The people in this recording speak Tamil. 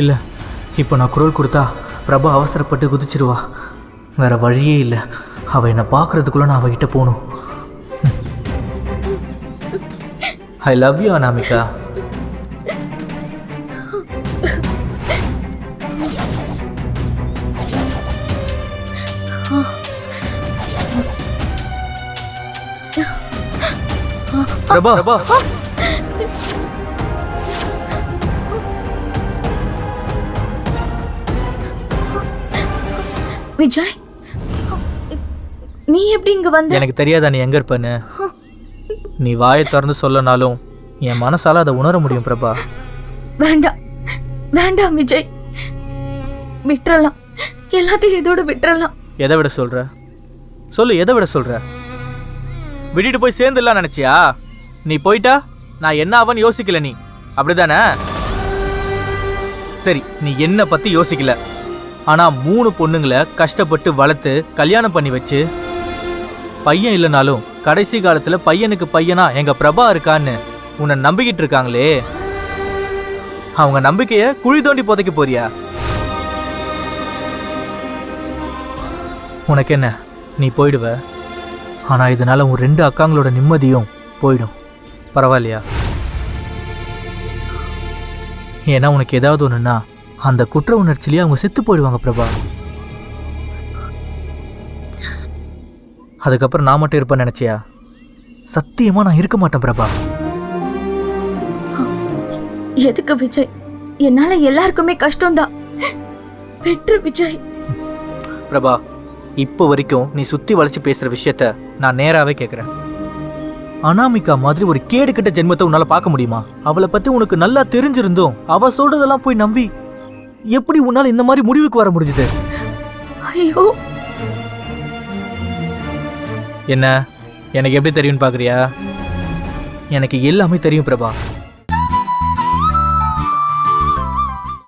இல்லை இப்போ நான் குரல் கொடுத்தா பிரபா அவசரப்பட்டு குதிச்சிருவா. வேற வழியே இல்லை. அவள் என்னை பார்க்கறதுக்குள்ள நான் அவகிட்ட போகணும். I love you Anamika. Prabha. Prabha. Vijay? நீ எப்படி இங்க வந்த? எனக்கு தெரியாதா நீ எங்க இருப்பேன்னு? நீ வாயை திறந்து சொல்லனாலும் என் மனசால அதை உணர முடியும் பிரபா. வேண்டாம். வேண்டாம் விஜய். விட்டுறலாம். எல்லாத்தையும் இதோட விட்டுறலாம். எதை விட சொல்ற? சொல்லு எதை விட சொல்ற? விட்டுட்டு போய் சேர்ந்துடலாம் நினைச்சியா? நீ போயிட்டா? நான் என்ன ஆவன்னு யோசிக்கல நீ. அப்படிதானே? சரி நீ என்ன பத்தி யோசிக்கல. ஆனால் மூணு பொண்ணுங்களை கஷ்டப்பட்டு வளர்த்து கல்யாணம் பண்ணி வச்சு. பையன் இல்லைனாலும் கடைசி காலத்தில் பையனுக்கு பையனா எங்க பிரபா இருக்கான்னு உன்னை நம்பிக்கிட்டு இருக்காங்களே. அவங்க நம்பிக்கையை குழி தோண்டி புதைக்க போறியா? உனக்கு என்ன? நீ போயிடுவ. ஆனால் இதனால உன் ரெண்டு அக்காங்களோட நிம்மதியும் போயிடும். பரவாயில்லையா? ஏன்னா உனக்கு ஏதாவது ஒன்றுன்னா அந்த குற்ற உணர்ச்சிலேயே அவங்க செத்து போயிடுவாங்க பிரபா. அதுக்கப்புறம் நான் மட்டும் இருப்பேன்னு நினைச்சியா? சத்தியமா நான் இருக்க மாட்டேன் பிரபா. எதுக்கு விஜய்? என்னால எல்லாருக்குமே கஷ்டம்தான். பெற்று விஜய். பிரபா இப்போ வரைக்கும் நீ சுத்தி வளைச்சு பேசுற விஷயத்த நான் நேராவே கேக்குறேன். அனாமிகா மாதிரி ஒரு கேடு கெட்ட ஜென்மத்தை உன்னால பார்க்க முடியுமா? அவளை பத்தி உனக்கு நல்லா தெரிஞ்சிருந்தும் அவ சொல்றதெல்லாம் போய் நம்பி எப்படி உன்னால இந்த மாதிரி முடிவுக்கு வர முடிஞ்சது? ஐயோ. என்ன? எனக்கு எப்படி தெரியும்னு பாக்குறியா? எனக்கு எல்லாமே தெரியும் பிரபா.